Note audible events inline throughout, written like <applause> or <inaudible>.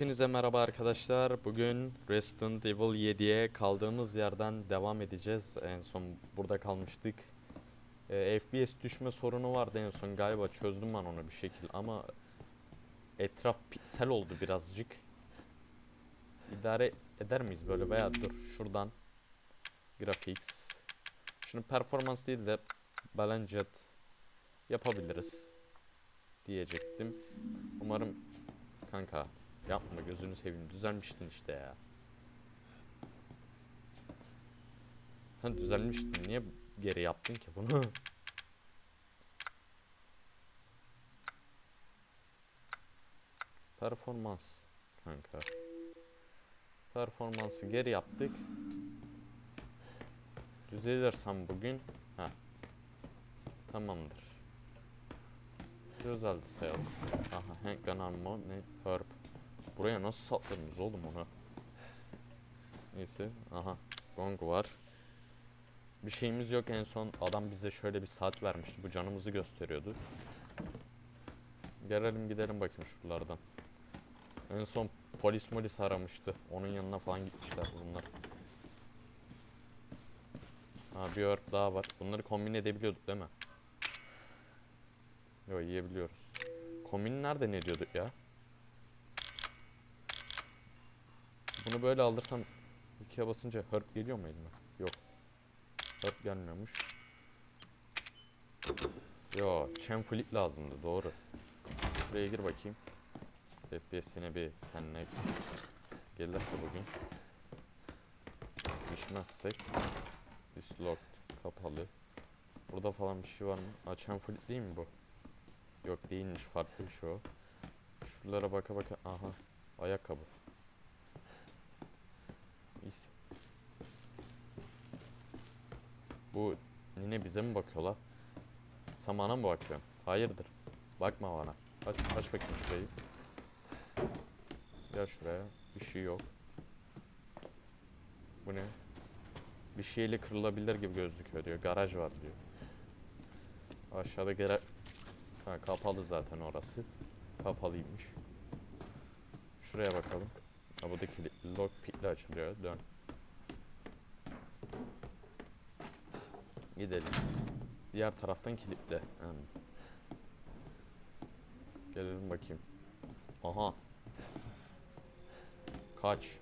Hepinize merhaba arkadaşlar. Bugün Resident Evil 7'ye kaldığımız yerden devam edeceğiz. En son burada kalmıştık. Ee, FPS düşme sorunu vardı en son galiba çözdüm ben onu bir şekil ama etraf piksel oldu birazcık. İdare eder miyiz böyle veya dur şuradan graphics. Şunu performans değil de balanced yapabiliriz diyecektim. Umarım kanka Yapma gözünü seveyim. Düzelmiştin işte ya. Sen düzelmiştin. Niye geri yaptın ki bunu? Performans kanka. Performansı geri yaptık. Düzelirsem bugün ha. Tamamdır. Düzeldi sayalım. Aha, Hank Gunarmo ne? Herb. Buraya nasıl sapladınız oğlum onu? Neyse. Aha. Gong var. Bir şeyimiz yok en son. Adam bize şöyle bir saat vermişti. Bu canımızı gösteriyordu. Gelelim gidelim bakayım şuralardan. En son polis molis aramıştı. Onun yanına falan gitmişler bunlar. Ha bir örp daha var. Bunları kombin edebiliyorduk değil mi? Yok yiyebiliyoruz. Kombin nerede ne diyorduk ya? Bunu böyle alırsam ikiye basınca herb geliyor mu elime? Yok. Herb gelmiyormuş. Yo, chamflit lazımdı doğru. Buraya gir bakayım. FPS yine bir kendine gelirse bugün. Düşmezsek. Dislockt kapalı. Burada falan bir şey var mı? Aa, chamflit değil mi bu? Yok değilmiş farklı bir şey o. Şuralara baka baka aha ayakkabı. Bu nine bize mi bakıyorlar? Samana mı bakıyorsun? Hayırdır? Bakma bana. Aç, aç bakayım şurayı. Gel şuraya. Bir şey yok. Bu ne? Bir şeyle kırılabilir gibi gözüküyor diyor. Garaj var diyor. Aşağıda gere... Ha kapalı zaten orası. Kapalıymış. Şuraya bakalım. Ha bu da kilitli. Lock pickle açılıyor. Dön. Gidelim. Diğer taraftan kilitli. Hmm. Gelelim bakayım. Aha. Kaç.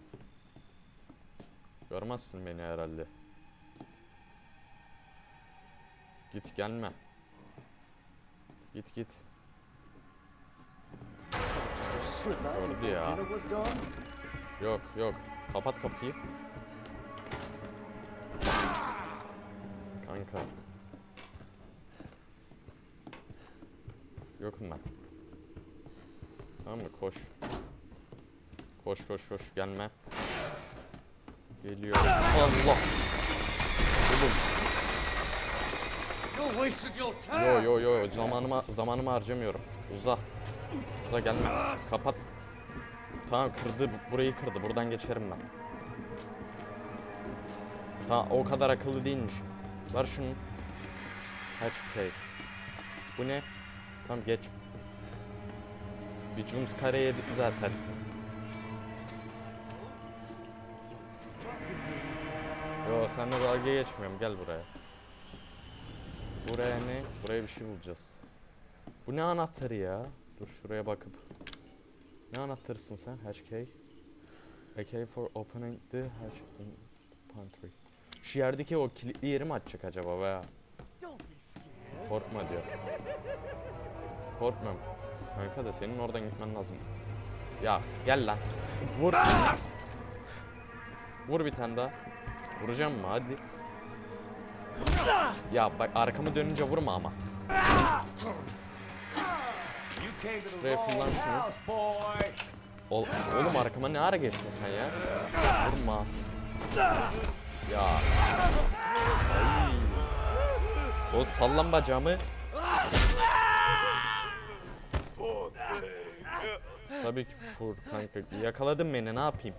Görmezsin beni herhalde. Git gelme. Git git. Gördü ya. Yok yok. Kapat kapıyı. Kanka. Yokum ben. Tamam mı? Koş. Koş koş koş gelme. Geliyor. Allah. Oğlum. Yo yo yo zamanımı zamanımı harcamıyorum. Uza. Uza gelme. Kapat. Tamam kırdı bu- burayı kırdı. Buradan geçerim ben. Tamam o kadar akıllı değilmiş. Ver şunu. HK. Bu ne? Tamam geç. Bir jumpscare yedik zaten. Yo seninle dalga geçmiyorum gel buraya. Buraya ne? Buraya bir şey bulacağız. Bu ne anahtarı ya? Dur şuraya bakıp. Ne anahtarısın sen? HK. AK for opening the hatch in pantry. Şu yerdeki o kilitli yeri mi açacak acaba veya? Korkma diyor. Korkmam. Kanka da senin oradan gitmen lazım. Ya gel lan. Vur. Vur bir tane daha. Vuracağım mı? Hadi. Ya bak arkamı dönünce vurma ama. Şuraya kullan şunu. Ol oğlum arkama ne ara geçtin sen ya? Vurma. Ya. Ay. O sallan bacağımı. Tabii ki pur kanka. Yakaladın beni ne yapayım?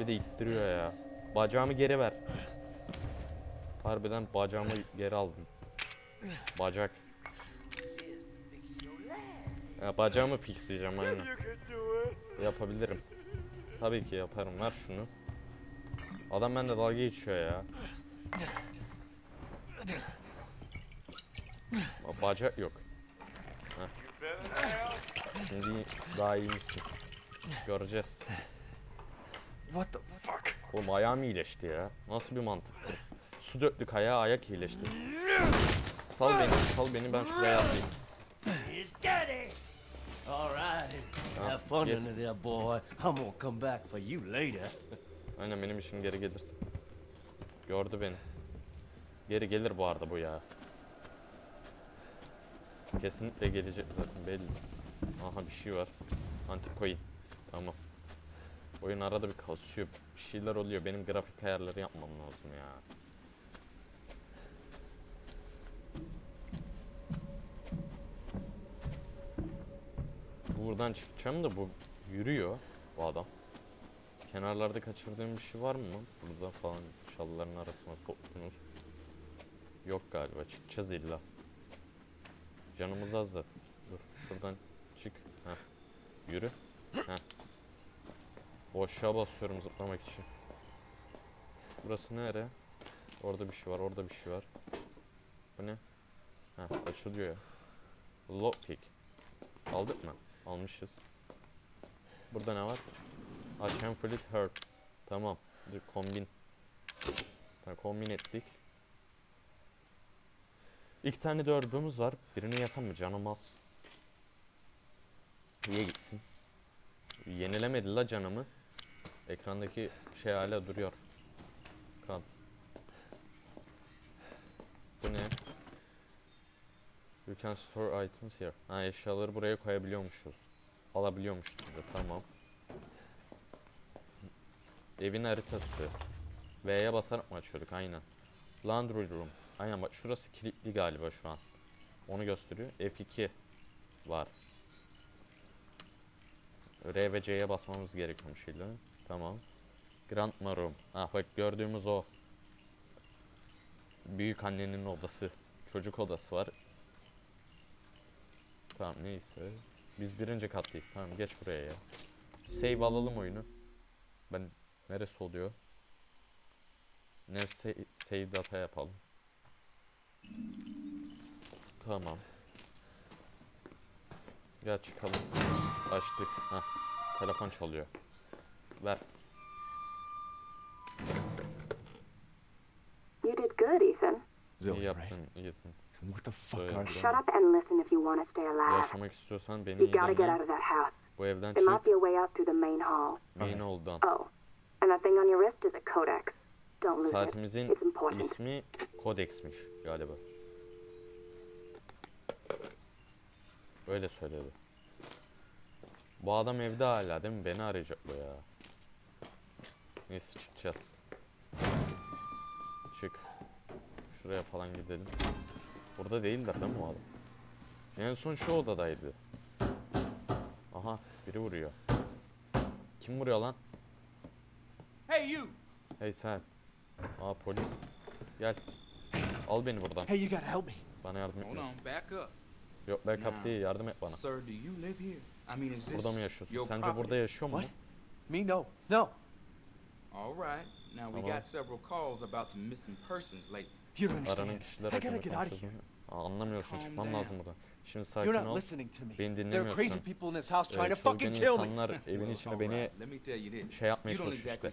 Bir de ittiriyor ya. Bacağımı geri ver. Harbiden bacağımı geri aldım. Bacak. Ya bacağımı fixleyeceğim aynen. Yapabilirim. Tabii ki yaparım. Ver şunu. Adam bende dalga geçiyor ya. Ba- Bacak yok. Heh. Şimdi daha iyi misin? Göreceğiz. What the fuck? Oğlum ayağım iyileşti ya. Nasıl bir mantık? Su döktük ayağa ayak iyileşti. Sal beni, sal beni ben şuraya atlayayım. All right. Ah, Have fun under there, boy. I'm gonna come back for you later. Aynen benim için geri gelirsin. Gördü beni. Geri gelir bu arada bu ya. Kesinlikle gelecek zaten belli. Aha bir şey var. Anti coin. Tamam. Oyun arada bir kasıyor. Bir şeyler oluyor. Benim grafik ayarları yapmam lazım ya. Buradan çıkacağım da bu yürüyor bu adam. Kenarlarda kaçırdığım bir şey var mı? Burada falan çalıların arasına soktunuz. Yok galiba. Çıkacağız illa. Canımız az zaten. Dur şuradan çık. Heh. Yürü. Heh. Boşluğa basıyorum zıplamak için. Burası nere? Orada bir şey var, orada bir şey var. Bu ne? Heh, açılıyor ya. Lockpick. Aldık mı? Almışız. Burada ne var? Açan Fleet Hurt. Tamam. Dur kombin. Tamam, kombin ettik. İki tane de örbümüz var. Birini yasam mı? Canım az. Niye gitsin? Yenilemedi la canımı. Ekrandaki şey hala duruyor. Kan. Bu ne? You can store items here. Ha eşyaları buraya koyabiliyormuşuz. Alabiliyormuşuz tamam. Evin haritası. V'ye basarak mı açıyorduk? Aynen. Laundry room. Aynen bak şurası kilitli galiba şu an. Onu gösteriyor. F2 var. R ve C'ye basmamız gerekiyormuş illa. Tamam. Grandma room. Ah bak gördüğümüz o. Büyük annenin odası. Çocuk odası var. Tamam neyse. Biz birinci kattayız. Tamam geç buraya ya. Save alalım oyunu. Ben neresi oluyor? Ne sa- save data yapalım. Tamam. Gel çıkalım. Açtık. Heh. Telefon çalıyor. Ver. You did good, Ethan. İyi Zoe, right? yaptın, iyi yaptın. What the fuck are you? Shut up and listen if you want to stay alive. Yaşamak istiyorsan beni You iyi gotta get out dinle. of that house. Bu evden There might çık. be a way out through the main hall. Main oldan. Oh, and that thing on your wrist is a codex. Don't lose it. Saatimizin It's important. ismi Kodex'miş galiba. Öyle söyledi. Bu adam evde hala değil mi? Beni arayacak bu ya. Neyse çıkacağız. Çık. Şuraya falan gidelim. Burada değildir değil mi o adam? En son şu odadaydı. Aha biri vuruyor. Kim vuruyor lan? Hey, you! Hey sen. Aa polis. Gel. Al beni buradan. Hey, you gotta help me. Bana yardım Hold etmiyorsun. on, back up. Yok backup Now, değil yardım et bana. Sir, do you live here? I mean, is this Burada mı yaşıyorsun? your Sence property? burada yaşıyor mu? What? Me? No. No. All right. Now we Tamam. got several calls about some missing persons lately. You don't Aranan understand. kişiler I gotta hakkında get out of here. Aa, Anlamıyorsun Calm çıkmam lazım buradan. Şimdi sakin ol. Beni dinlemiyorsun. Ee, çılgın insanlar <laughs> evin içine beni şey yapmaya çalışıyor işte.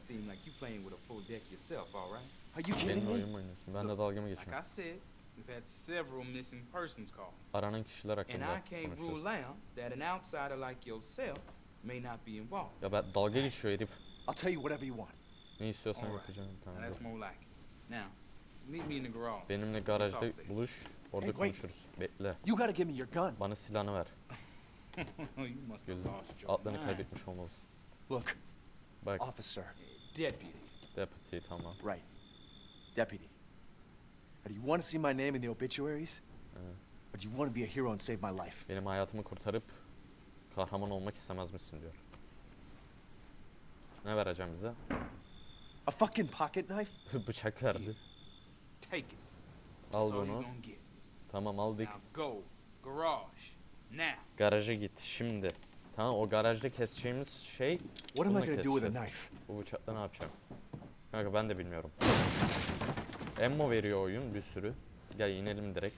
me? oyun mu oynuyorsun? Ben de dalga mı geçiyorum? I said, we've had several missing persons calls. Aranan kişiler And hakkında I can't konuşuyoruz. rule out that an outsider like yourself may not be involved. Ya ben dalga geçiyor herif. I'll tell you whatever you want. Ne istiyorsan yapacağım. Tamam. Now that's dur. more like it. Now, meet me in the garage. Benimle garajda buluş. Orada Hey, wait. konuşuruz. Bekle. You gotta give me your gun. Bana silahını ver. <laughs> you must have Güldüm. lost your Aklını mind. kaybetmiş olmalısın. Look, Bak. officer. Deputy. Deputy tamam. Right. Deputy. Now, do you want to see my name in the obituaries? Or do you want to be a hero and save my life? Benim hayatımı kurtarıp kahraman olmak istemez misin diyor. Ne vereceğim bize? A fucking pocket knife? <laughs> Bıçak verdi. Take it. Al That's all you're bunu. gonna get. Tamam aldık. Now go. Garage. Now. Garaja git şimdi. Tamam o garajda keseceğimiz şey What am I gonna do with a knife? Bu bıçakla ne yapacağım? Kanka ben de bilmiyorum. Ammo veriyor oyun bir sürü. Gel inelim direkt.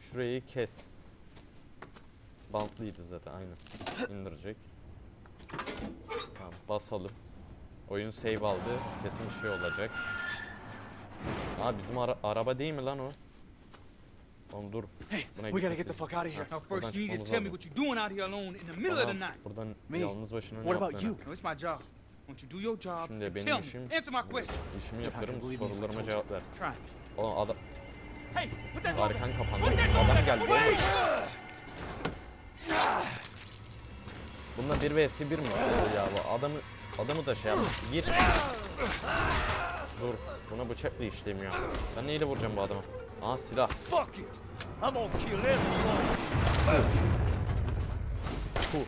Şurayı kes. Bantlıydı zaten aynen. İndirecek. Tamam basalım. Oyun save aldı. Kesin bir şey olacak. Aa bizim ara- araba değil mi lan o? Oğlum dur. Hey, Buna we gotta get the fuck out of here. Now, first, you need to tell me what you're doing out here alone in the middle of the night. buradan Me? yalnız başına ne What about you? No, it's my job. Won't you do your job Şimdi and benim tell işim me? Answer my questions. işimi I sorularıma cevap ver. Try. Oğlum adam Hey, put that arkan kapandı. Put that over. Adam geldi. Bununla 1 vs 1 mi oluyor ya bu? Adamı adamı da şey yapmış. Gir. Dur. Buna bıçakla işlemiyor. Ben neyle vuracağım bu adamı? Aa silah. Fuck it! I'm gonna kill everyone! Fu.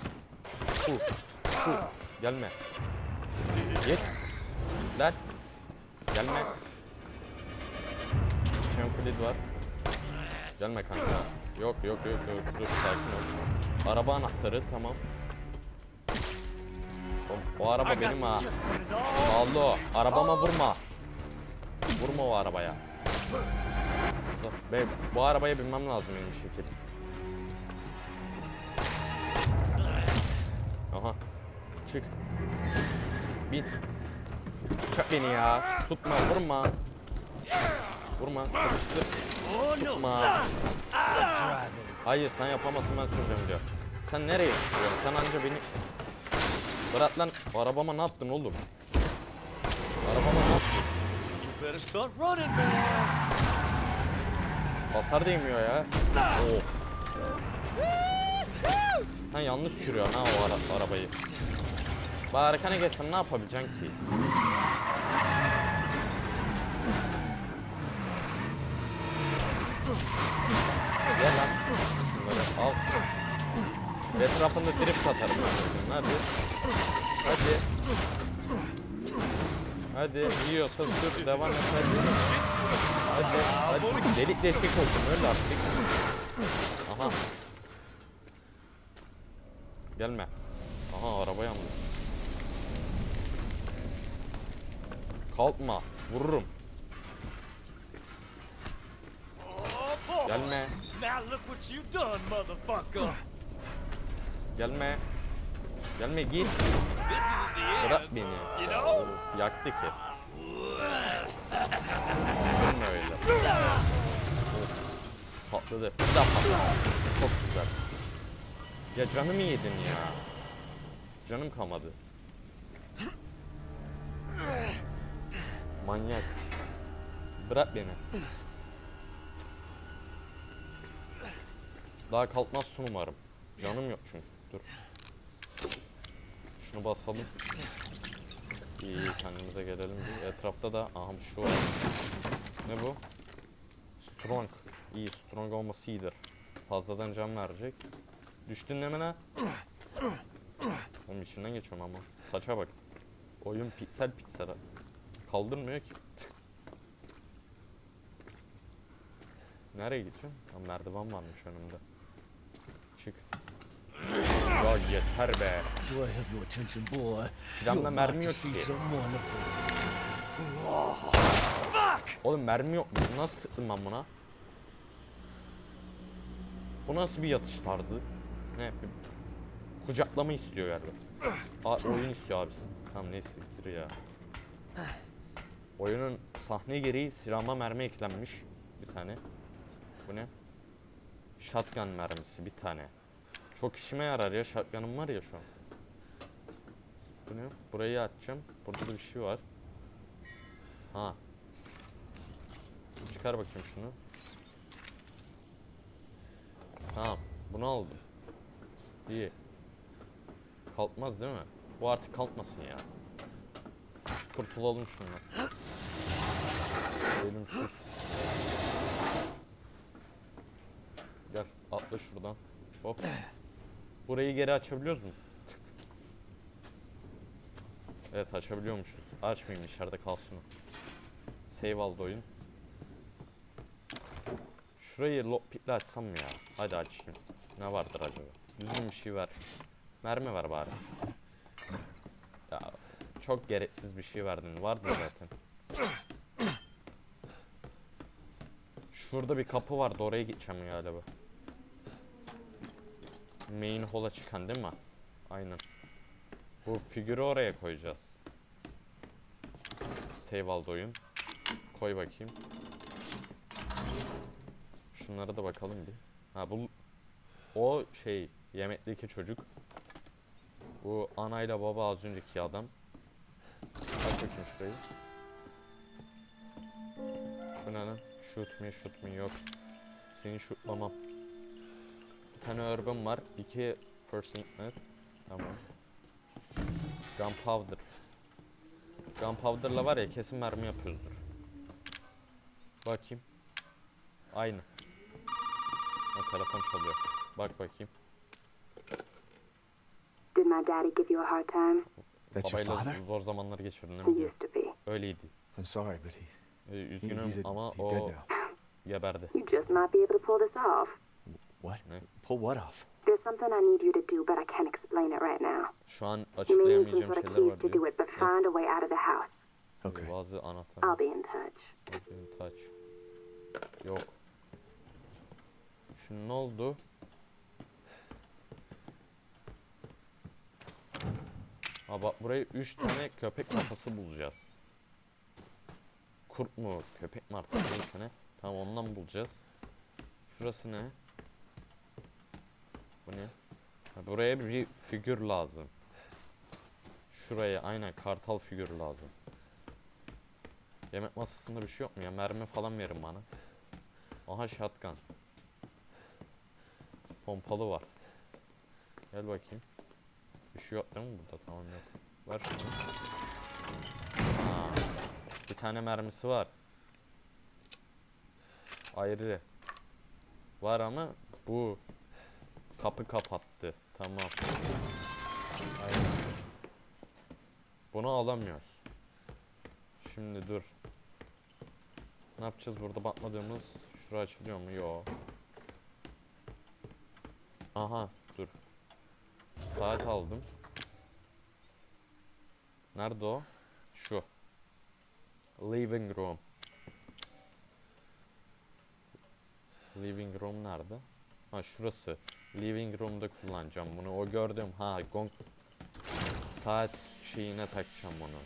Fu. Fu. Gelme. Git. Lan. Gelme. Şenfilid var. Gelme kanka. Yok yok yok yok. Dur sakin ol. Araba anahtarı tamam. O, o araba benim ha. O. Arabama vurma. Vurma o arabaya. Be, bu arabaya binmem lazım benim şekil. Aha. Çık. Bin. Çak beni ya. Tutma, vurma. Vurma, çalıştır. Tutma. Hayır sen yapamazsın ben süreceğim diyor. Sen nereye sürüyorsun? Sen anca beni... Bırak lan. Arabama ne yaptın oğlum? Arabama ne yaptın? Hasar değmiyor ya. Of. Sen yanlış sürüyorsun ha o ara- arabayı. Bak arkana geçsen ne yapabileceksin ki? Gel lan. Şunları al. Etrafında drift atarım ben. Hadi. Hadi. Hadi yiyorsa sür devam et hadi. Hadi. Delik deşik oldum öyle artık. Aha. Gelme. Aha araba yandı. Kalkma. Vururum. Gelme. Gelme. Gelme git. Bırak beni. Of, yaktı ki. Gelme öyle. Of, Patladı. Bir daha patladı. Çok güzel. Ya canımı yedin ya. Canım kalmadı. Manyak. Bırak beni. Daha kalkmazsın umarım. Canım yok çünkü. Dur. Şunu basalım. İyi iyi kendimize gelelim bir. Etrafta da aha şu var. Ne bu? Strong. İyi strong olması iyidir. Fazladan can verecek. Düştün deme lan. Oğlum içinden geçiyorum ama. Saça bak. Oyun piksel piksel. Kaldırmıyor ki. Nereye gideceğim? Ha, merdiven varmış önümde. Çık. Yeter be. You're mermi yok ki. Oğlum mermi yok mu? Nasıl sıktım ben buna? Bu nasıl bir yatış tarzı? Ne? Bir kucaklama istiyor galiba. Aa, oyun istiyor abisi. Tamam neyse bitir ya. Oyunun sahne gereği silahıma mermi eklenmiş. Bir tane. Bu ne? Shotgun mermisi bir tane. Çok işime yarar ya. Shotgun'ım var ya şu an. Bu ne? Burayı açacağım. Burada da bir şey var. Ha. Çıkar bakayım şunu. Tamam. Bunu aldım. İyi. Kalkmaz değil mi? Bu artık kalkmasın ya. Kurtulalım şundan. Ölümsüz. Gel atla şuradan. Hop. Burayı geri açabiliyoruz mu? evet açabiliyormuşuz. Açmayayım içeride kalsın o. Save aldı oyun. Şurayı lockpick'le açsam mı ya? Hadi açayım. Ne vardır acaba? Düzgün bir şey ver. Mermi ver bari. Ya çok gereksiz bir şey verdin. Vardı zaten. Şurada bir kapı vardı. Oraya gideceğim galiba. Main hall'a çıkan değil mi? Aynen. Bu figürü oraya koyacağız. Save aldı oyun. Koy bakayım. Şunlara da bakalım bir. Ha bu o şey yemekteki çocuk. Bu anayla baba az önceki adam. Aç bakayım şurayı. Bu ne lan? Shoot me, shoot me yok. Seni shootlamam. Tane urban var. iki first aid Tamam. Gunpowder. Gunpowder'la var ya kesin mermi yapıyoruzdur. Bakayım. Aynı. O telefon çalıyor. Bak bakayım. Did my daddy give you a hard time? That's your Babayla father? zor zamanlar geçirdin değil He mi? used to be. Öyleydi. I'm sorry, but he, Ee, he üzgünüm he's, a, ama he's dead o now. geberdi. You just might be able to pull this off. What? Ne? Pull what off? There's something I need you to do, but I can't explain it right now. Şu an You may need some açıklayamayacağım sort of şeyler keys var to diyor. do it, but find a way out of the house. Okay. Bazı anahtar. I'll be in touch. In touch. Yok. Şimdi ne oldu? Ha bak burayı 3 tane köpek kafası bulacağız. Kurt mu köpek mi artık neyse ne. Tamam ondan bulacağız. Şurası ne? Bu ne? Buraya bir figür lazım. Şuraya aynen kartal figürü lazım. Yemek masasında bir şey yok mu ya? Mermi falan verin bana. Aha shotgun. Pompalı var. Gel bakayım. Bir şey yok değil mi burada? Tamam yok. Ver şunu. Bir tane mermisi var. Ayrı. Var ama bu kapı kapattı. Tamam. Aynen. Bunu alamıyoruz. Şimdi dur. Ne yapacağız burada bakmadığımız şura açılıyor mu? Yo. Aha dur. Saat aldım. Nerede o? Şu. Living room. Living room nerede? Ha şurası. Living room'da kullanacağım bunu. O gördüm. Ha gong. Saat şeyine takacağım onu.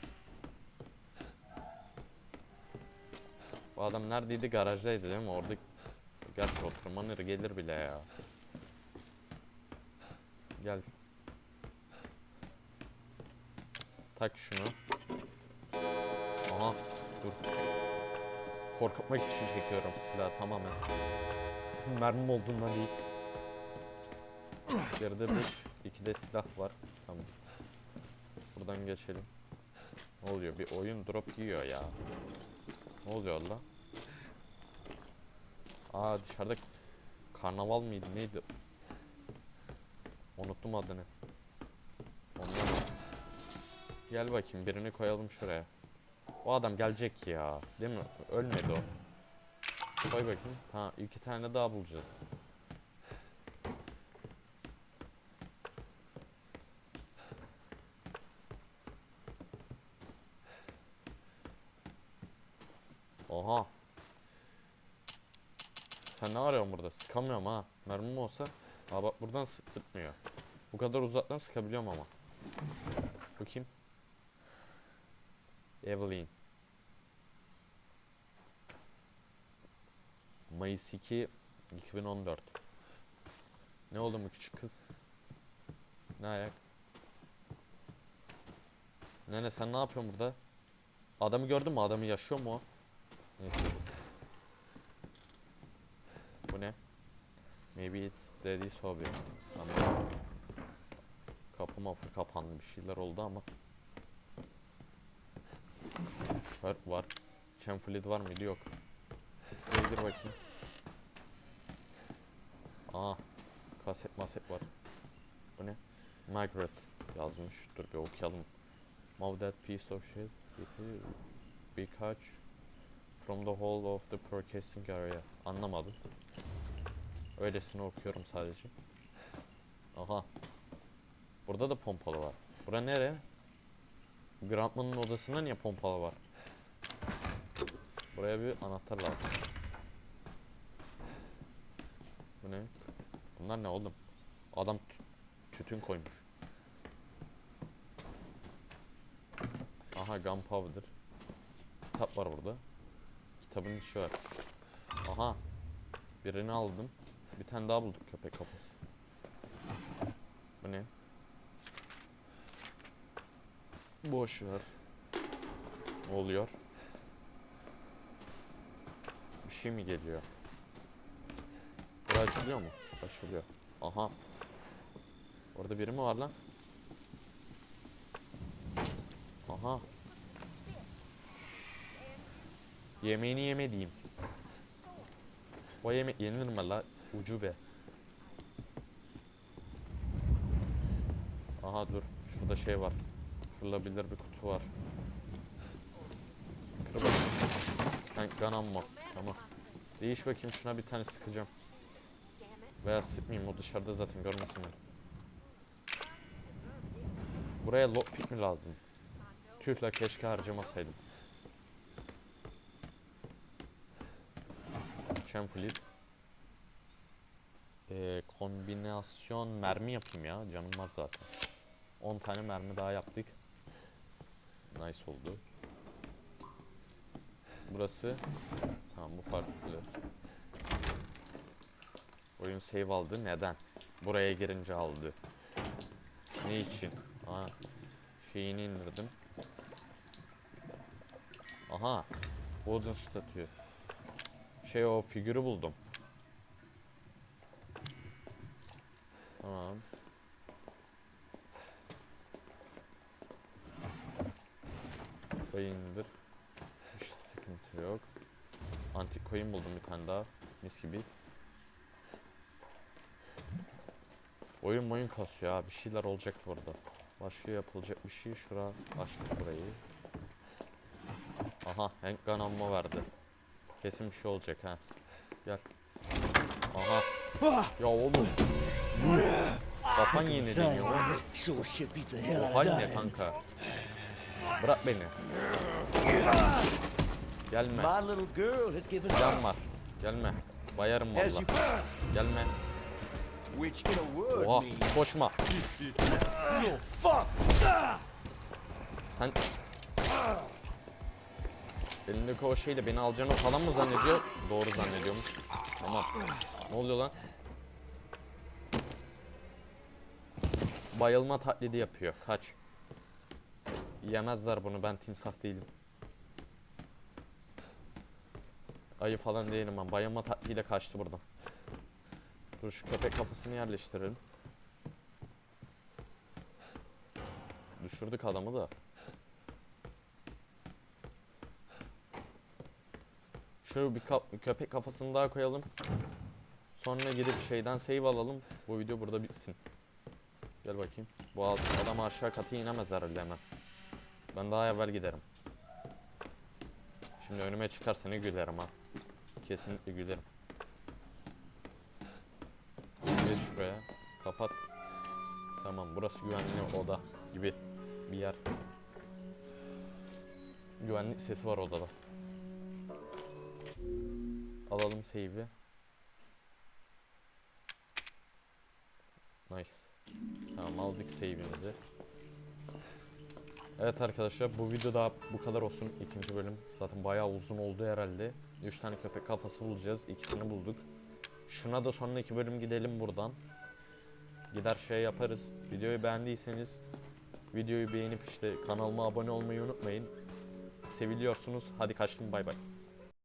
Bu adam neredeydi? Garajdaydı değil mi? Orada gerçi oturmanır gelir bile ya. Gel. Tak şunu. Aha dur. Korkutmak için çekiyorum silahı tamamen. Mermim olduğundan değil. Geride 5, 2 de silah var. Tamam. Buradan geçelim. Ne oluyor? Bir oyun drop yiyor ya. Ne oluyor la? Aa dışarıda karnaval mıydı neydi? Unuttum adını. Ondan. Gel bakayım birini koyalım şuraya. O adam gelecek ya. Değil mi? Ölmedi o. Koy bakayım. Ha iki tane daha bulacağız. Oha. Sen ne arıyorsun burada? Sıkamıyorum ha. Mermim olsa. Aa bak buradan sıkmıyor. Bu kadar uzaktan sıkabiliyorum ama. Bakayım. Evelyn. Mayıs 2 2014. Ne oldu mu küçük kız? Ne ayak? Nene sen ne yapıyorsun burada? Adamı gördün mü? Adamı yaşıyor mu o? Neyse. Bu ne? Maybe it's daddy's hobby. Tamam. Kapı mapı kapandı bir şeyler oldu ama. Var var. Chamfleet var mıydı? Yok. Şuraya gir bakayım. Aa. Kaset maset var. Bu ne? Margaret yazmış. Dur bir okuyalım. Move that piece of shit. Catch from the whole of the processing area. Anlamadım. Öylesine okuyorum sadece. Aha. Burada da pompalı var. Bura nere? Grantman'ın odasında niye pompalı var? Buraya bir anahtar lazım. Bu ne? Bunlar ne oğlum? Adam tü- tütün koymuş. Aha gunpowder. Kitap var burada. Kitabın içi var. Aha. Birini aldım. Bir tane daha bulduk köpek kafası. Bu ne? Boş ver. Ne oluyor? Bir şey mi geliyor? Bura açılıyor mu? Açılıyor. Aha. Orada biri mi var lan? Aha. Yemeğini yemediğim. O yemek yenir mi la? Ucube. Aha dur. Şurada şey var. Kırılabilir bir kutu var. Kır bakayım. Ammo. Tamam. Değiş bakayım şuna bir tane sıkacağım. Veya sıkmayayım o dışarıda zaten görmesin beni. Buraya lockpick mi lazım? Tüh la keşke harcamasaydım. Chain flip. Ee, kombinasyon mermi yapayım ya. Canım var zaten. 10 tane mermi daha yaptık. Nice oldu. Burası. Tamam bu farklı. Oyun save aldı. Neden? Buraya girince aldı. Ne için? Aa, şeyini indirdim. Aha. Wooden statue. Şey o figürü buldum. Tamam. Burayı indir. Hiç sıkıntı yok. Antik coin buldum bir tane daha. Mis gibi. Oyun oyun kasıyor ha. Bir şeyler olacak burada. Başka yapılacak bir şey. Şura açtık burayı. Aha Hank Gun ammo verdi. Kesin bir şey olacak ha. Gel. Aha. ya oğlum. Kafan yeni deniyor oğlum. Sure shit beats the hell O hal ne kanka? Bırak beni. Gelme. Silahım var. Gelme. Bayarım valla. Gelme. Oha koşma. Sen elindeki o şeyle beni alacağını falan mı zannediyor? Doğru zannediyormuş. Tamam. Ne oluyor lan? Bayılma taklidi yapıyor. Kaç. Yemezler bunu. Ben timsah değilim. Ayı falan değilim ben. Bayılma taklidiyle kaçtı buradan. Dur şu köpek kafasını yerleştirelim. Düşürdük adamı da. Şu bir ka- köpek kafasını daha koyalım. Sonra gidip şeyden save alalım. Bu video burada bitsin. Gel bakayım. Bu adam aşağı katı inemez herhalde hemen. Ben daha evvel giderim. Şimdi önüme çıkarsa ne gülerim ha. Kesinlikle gülerim. Geç şuraya. Kapat. Tamam burası güvenli oda gibi bir yer. Güvenlik sesi var odada. Alalım save'i. Nice. Tamam aldık save'imizi. Evet arkadaşlar bu videoda bu kadar olsun. ikinci bölüm zaten bayağı uzun oldu herhalde. 3 tane köpek kafası bulacağız. İkisini bulduk. Şuna da sonraki bölüm gidelim buradan. Gider şey yaparız. Videoyu beğendiyseniz videoyu beğenip işte kanalıma abone olmayı unutmayın. Seviliyorsunuz. Hadi kaçtım bay bay.